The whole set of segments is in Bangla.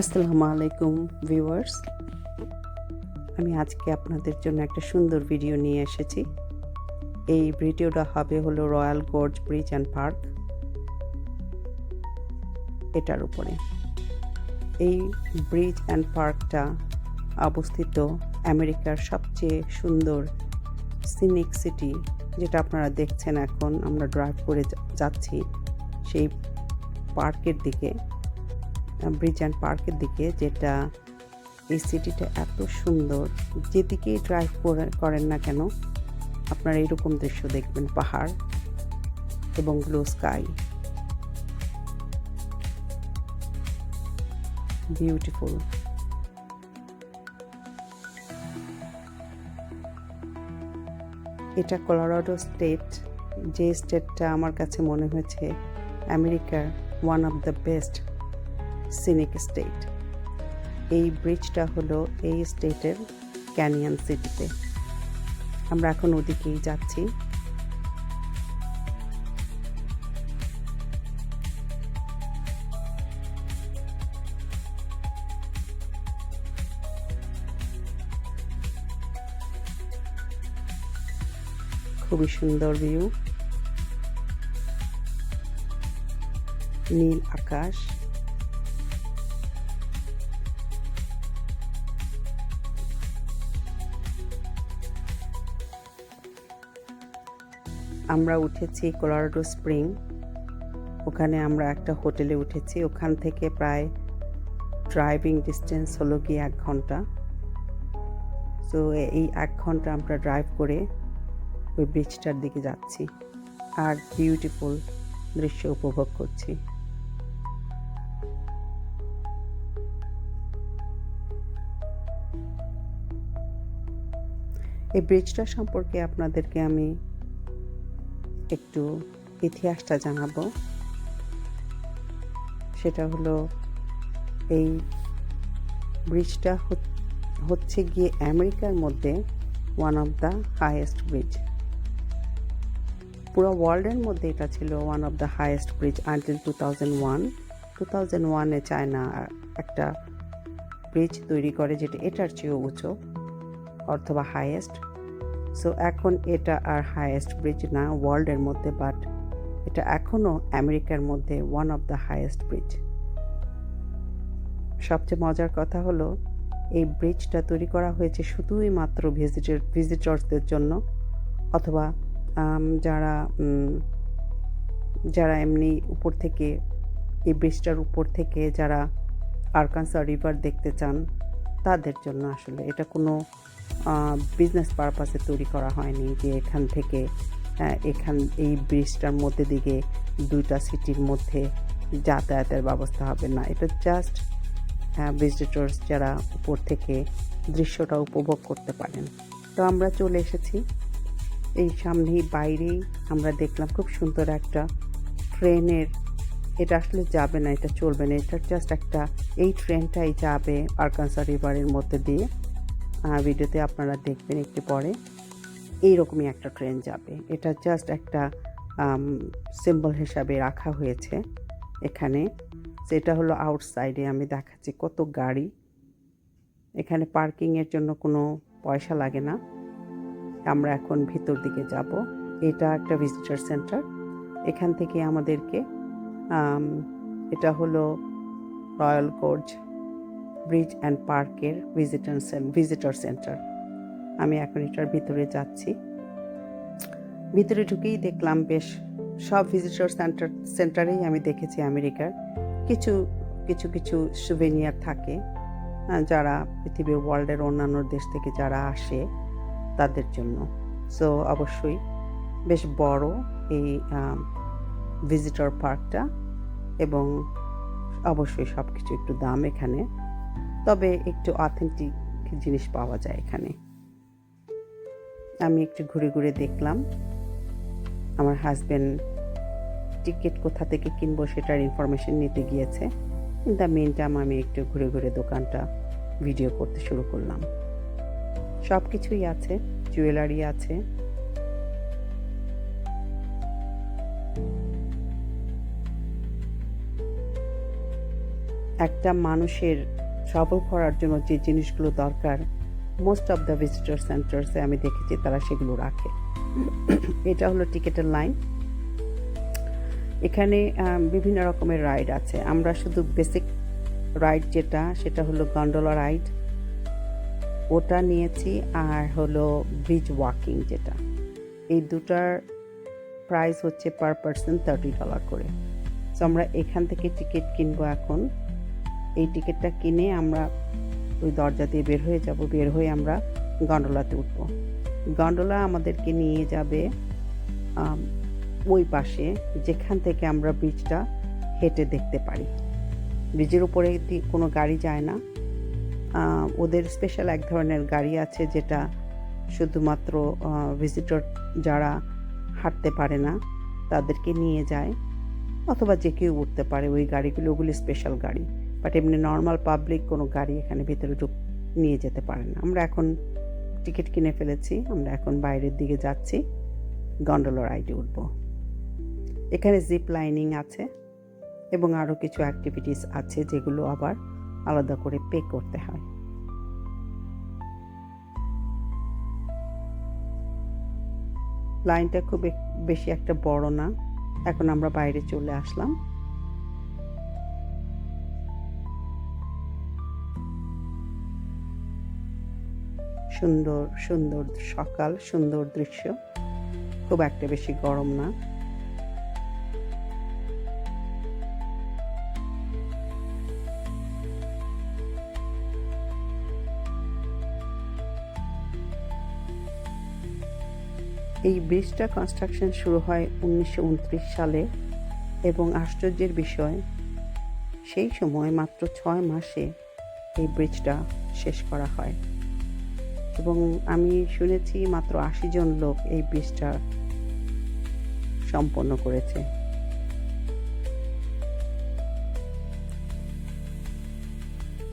আসসালামু আলাইকুম ভিউয়ার্স। আমি আজকে আপনাদের জন্য একটা সুন্দর ভিডিও নিয়ে এসেছি। এই ভিডিওটা হবে হলো Royal Gorge bridge and park. এটার উপরে। এই ব্রিজ অ্যান্ড পার্কটা অবস্থিত আমেরিকার সবচেয়ে সুন্দর সিনিক সিটি, যেটা আপনারা দেখছেন এখন। আমরা ড্রাইভ করে যাচ্ছি সেই পার্কের দিকে। ব্রিজ অ্যান্ড পার্কের দিকে, যেটা এই সিটিটা এত সুন্দর। যেদিকেই ড্রাইভ করেন না কেন, আপনারা এরকম দৃশ্য দেখবেন, পাহাড় এবং ব্লু স্কাই বিউটিফুল এটা কলোরাডো স্টেট যে স্টেটটা আমার কাছে মনে হয়েছে আমেরিকার one of the best scenic state. এই ব্রিজটা হলো এই স্টেটের ক্যানিয়ন সিটিতে। আমরা এখন ওদিকেই যাচ্ছি। খুবই সুন্দর ভিউ। নীল আকাশ। আমরা উঠেছি কোলারাডো স্প্রিং। ওখানে আমরা একটা হোটেলে উঠেছি। ওখান থেকে প্রায় ড্রাইভিং ডিস্টেন্স হলো গিয়ে এক ঘণ্টা। তো এই এক ঘণ্টা আমরা ড্রাইভ করে ওই ব্রিজটার দিকে যাচ্ছি আর বিউটিফুল দৃশ্য উপভোগ করছি। এই ব্রিজটা সম্পর্কে আপনাদেরকে আমি একটু ইতিহাসটা জানাব। সেটা হলো এই ব্রিজটা হচ্ছে গিয়ে আমেরিকার মধ্যে one of the highest bridge পুরো ওয়ার্ল্ডের মধ্যে এটা ছিল one of the highest bridge until two thousand one two thousand ওয়ানে চায়না একটা ব্রিজ তৈরি করে যেটা এটার চেয়েও উঁচু, অথবা হাইয়েস্ট সো এখন এটা আর হায়েস্ট ব্রিজ না ওয়ার্ল্ডের মধ্যে বাট এটা এখনও আমেরিকার মধ্যে one of the highest bridge সবচেয়ে মজার কথা হলো, এই ব্রিজটা তৈরি করা হয়েছে শুধুই মাত্র ভিজিটর ভিজিটর্সদের জন্য, অথবা যারা যারা এমনি উপর থেকে, এই ব্রিজটার উপর থেকে যারা আরকানসা রিভার দেখতে চান, তাদের জন্য আসলে এটা কোনো বিজনেস পারপাসে তৈরি করা হয়নি যে এখান থেকে এখান, এই ব্রিজটার মধ্যে দিকে দুইটা সিটির মধ্যে যাতায়াতের ব্যবস্থা হবে না। এটা জাস্ট ভিজিটর্স যারা উপর থেকে দৃশ্যটা উপভোগ করতে পারেন। তো আমরা চলে এসেছি। এই সামনেই বাইরেই আমরা দেখলাম খুব সুন্দর একটা ট্রেনের, এটা আসলে যাবে না, এটা চলবে না, এটা জাস্ট একটা, এই ট্রেনটাই যাবে আরকানসা রিভারের মধ্যে দিয়ে। ভিডিওতে আপনারা দেখবেন একটু পরে। এইরকমই একটা ট্রেন যাবে। এটা জাস্ট একটা সিম্বল হিসাবে রাখা হয়েছে এখানে। সেটা হলো আউটসাইডে আমি দেখাচ্ছি কত গাড়ি। এখানে পার্কিংয়ের জন্য কোনো পয়সা লাগে না। আমরা এখন ভিতর দিকে যাব। এটা একটা ভিজিটার সেন্টার এখান থেকে আমাদেরকে এটা হলো রয়্যাল কোর্জ ব্রিজ অ্যান্ড পার্কের ভিজিটার ভিজিটর সেন্টার আমি এখন এটার ভিতরে যাচ্ছি। ভিতরে ঢুকেই দেখলাম বেশ, সব ভিজিটর সেন্টার সেন্টারেই আমি দেখেছি আমেরিকার। কিছু কিছু কিছু সুভেনিয়ার থাকে যারা পৃথিবীর ওয়ার্ল্ডের অন্যান্য দেশ থেকে যারা আসে তাদের জন্য। সো অবশ্যই বেশ বড় এই ভিজিটর পার্কটা এবং অবশ্যই সব কিছু একটু দাম এখানে। তবে একটু অথেন্টিক জিনিস পাওয়া যায় এখানে। আমি একটু ঘুরে ঘুরে দেখলাম, আমার হাজব্যান্ড টিকিট কোথা থেকে কিনবো সেটার ইনফরমেশন নিতে গিয়েছে। ইন দ্য মেন টাইম আমি একটু ঘুরে ঘুরে দোকানটা ভিডিও করতে শুরু করলাম। সব কিছুই আছে জুয়েলারি আছে। একটা মানুষের ট্রাভেল করার জন্য যে জিনিসগুলো দরকার মোস্ট অফ দ্য ভিজিটর সেন্টার্সে আমি দেখেছি তারা সেগুলো রাখে। এটা হলো টিকেটের লাইন এখানে বিভিন্ন রকমের রাইড আছে। আমরা শুধু বেসিক রাইড যেটা, সেটা হলো গন্ডোলা রাইড ওটা নিয়েছি, আর হলো ব্রিজ ওয়াকিং যেটা। এই দুটার প্রাইস হচ্ছে পার পার্সন থার্টি ডলার করে। সো আমরা এখান থেকে টিকিট কিনবো এখন। এই টিকিটটা কিনে আমরা ওই দরজা দিয়ে বের হয়ে যাব। বের হয়ে আমরা গন্ডোলাতে উঠবো। গন্ডোলা আমাদেরকে নিয়ে যাবে ওই পাশে যেখান থেকে আমরা ব্রিজটা হেঁটে দেখতে পারি। ব্রিজের উপরে কোনো গাড়ি যায় না। ওদের স্পেশাল এক ধরনের গাড়ি আছে যেটা শুধুমাত্র ভিজিটর যারা হাঁটতে পারে না, তাদেরকে নিয়ে যায়। অথবা যে কেউ উঠতে পারে, ওই গাড়িগুলো ওগুলি স্পেশাল গাড়ি। বাট এমনি নর্মাল পাবলিক কোনো গাড়ি এখানে ভেতরে ঢুক, নিয়ে যেতে পারে না। আমরা এখন টিকিট কিনে ফেলেছি, আমরা এখন বাইরের দিকে যাচ্ছি গন্ডোলা রাইডে উঠবো। এখানে জিপ লাইনিং আছে এবং আরও কিছু অ্যাক্টিভিটিস আছে যেগুলো আবার আলাদা করে পে করতে হয়। লাইনটা খুব বেশি একটা বড় না। এখন আমরা বাইরে চলে আসলাম। সুন্দর সুন্দর সকাল, সুন্দর দৃশ্য। খুব একটা বেশি গরম না। এই ব্রিজটা কনস্ট্রাকশন শুরু হয় উনিশশো উনত্রিশ সালে এবং আশ্চর্যের বিষয়, সেই সময় মাত্র ছয় মাসে এই ব্রিজটা শেষ করা হয়। এবং আমি শুনেছি মাত্র আশি জন লোক এই ব্রিজটা সম্পন্ন করেছে।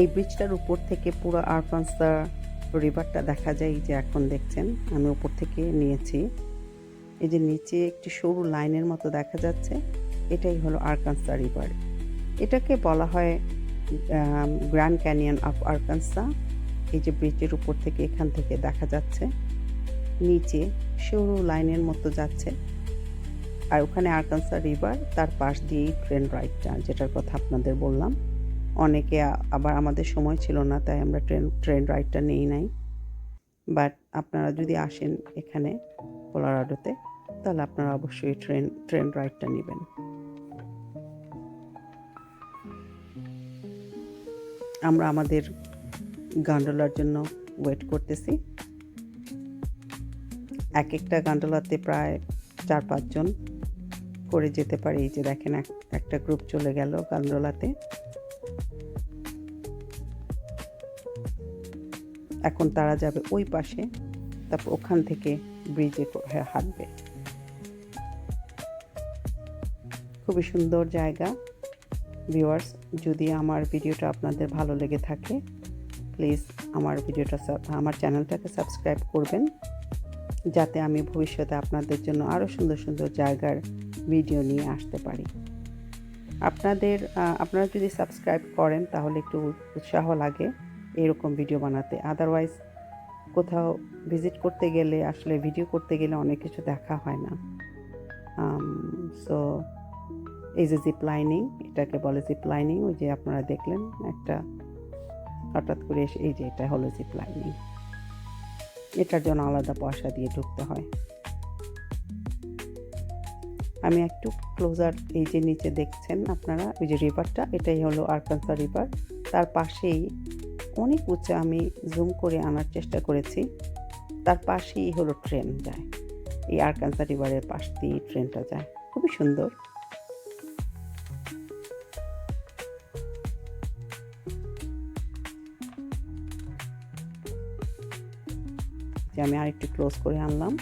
এই ব্রিজটার উপর থেকে পুরো আরকানসা রিভারটা দেখা যায় যে এখন দেখছেন, আমি উপর থেকে নিয়েছি। এই যে নিচে একটি সরু লাইনের মতো দেখা যাচ্ছে, এটাই হলো আরকানসা রিভার। এটাকে বলা হয় গ্র্যান্ড ক্যানিয়ন অফ আরকানসা। এই যে ব্রিজের উপর থেকে এখান থেকে দেখা যাচ্ছে, নিচে সরু লাইনের মতো যাচ্ছে। আর ওখানে আরকানসা রিভার, তার পাশ দিয়েই ট্রেন রাইডটা, যেটার কথা আপনাদের বললাম। অনেকে আবার আমাদের সময় ছিল না, তাই আমরা ট্রেন ট্রেন রাইডটা নেই নাই। বাট আপনারা যদি আসেন এখানে কোলারাডোতে, তাহলে আপনারা অবশ্যই ট্রেন ট্রেন রাইডটা নেবেন। আমরা আমাদের গান্ডোলার জন্য ওয়েট করতেছি। এক একটা গান্ডোলাতে প্রায় চার পাঁচজন করে যেতে পারে। যে দেখেন, এক- একটা গ্রুপ চলে গেল গান্ডোলাতে। এখন তারা যাবে ওই পাশে, তারপর ওখান থেকে ব্রিজে হাঁটবে। খুবই সুন্দর জায়গা। ভিউয়ার্স যদি আমার ভিডিওটা আপনাদের ভালো লেগে থাকে প্লিজ আমার ভিডিওটা আমার চ্যানেলটাকে সাবস্ক্রাইব করবেন, যাতে আমি ভবিষ্যতে আপনাদের জন্য আরও সুন্দর সুন্দর জায়গার ভিডিও নিয়ে আসতে পারি। আপনাদের আপনারা যদি সাবস্ক্রাইব করেন তাহলে একটু উৎসাহ লাগে এরকম ভিডিও বানাতে। আদারওয়াইজ কোথাও ভিজিট করতে গেলে, আসলে ভিডিও করতে গেলে অনেক কিছু দেখা হয় না। সো এই যে জিপ লাইনিং এটাকে বলে জিপ লাইনিং ওই যে আপনারা দেখলেন একটা হঠাৎ করে এসে, এই যে এটা হলো জিপ লাইনিং এটার জন্য আলাদা পয়সা দিয়ে ঢুকতে হয়। আমি একটু ক্লোজার এই যে নিচে দেখছেন আপনারা, ওই যে রিভারটা এটাই হলো আরকানসা রিভার তার পাশেই অনেক উঁচু আমি জুম করে আনার চেষ্টা করেছি। তার পাশেই হলো ট্রেন যায়। এই আরকানসা রিভারের পাশ দিয়ে ট্রেনটা যায়। খুবই সুন্দর। যে আমি আরেকটু ক্লোজ করে আনলাম।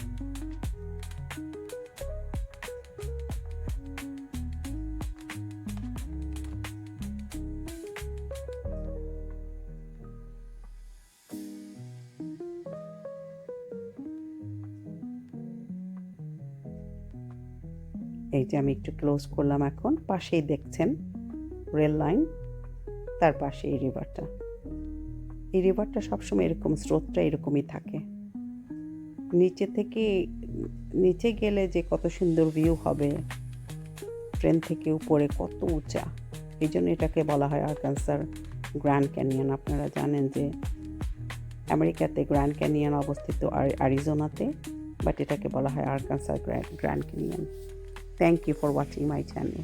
এই যে আমি একটু ক্লোজ করলাম এখন। পাশেই দেখছেন রেল লাইন, তার পাশে এই রিভারটা। এই রিভারটা সবসময় এরকম স্রোতটা এরকমই থাকে। নিচে থেকে, নিচে গেলে যে কত সুন্দর ভিউ হবে ট্রেন থেকে উপরে কত উঁচা, এই জন্য এটাকে বলা হয় আরকানসার গ্র্যান্ড ক্যানিয়ন। আপনারা জানেন যে আমেরিকাতে গ্র্যান্ড ক্যানিয়ন অবস্থিত আর আরিজোনাতে বাট এটাকে বলা হয় আরকানসার Grand Canyon. Thank you for watching my channel